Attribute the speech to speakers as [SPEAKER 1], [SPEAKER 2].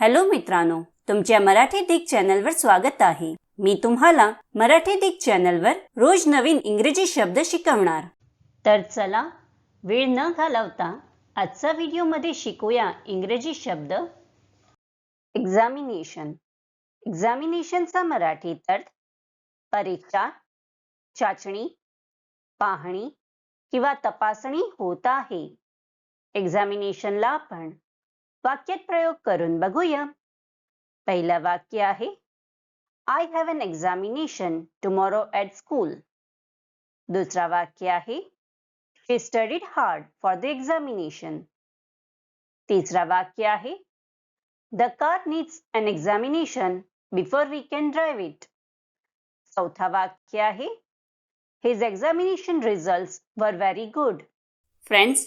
[SPEAKER 1] Hello मित्रांनो तुमच्या मराठी दिग चॅनलवर स्वागत आहे. मी तुम्हाला मराठी दिग चॅनलवर रोज नवीन इंग्रजी शब्द शिकवणार. तर चला वेळ न घालवता आजचा व्हिडिओमध्ये शिकूया इंग्रजी शब्द. एक्झामिनेशन एक्झामिनेशनचा मराठीत अर्थ परीक्षा चाचणी पाहणी किंवा तपासणी होत आहे. एक्झामिनेशनला आपण वाक्यात प्रयोग करून बघूया. पहिलं वाक्य आहे I have an examination tomorrow at school दुसरा वाक्य आहे she studied hard for the examination तिसरा वाक्य आहे the car needs an examination before we can drive it चौथा वाक्य आहे his examination results were very good friends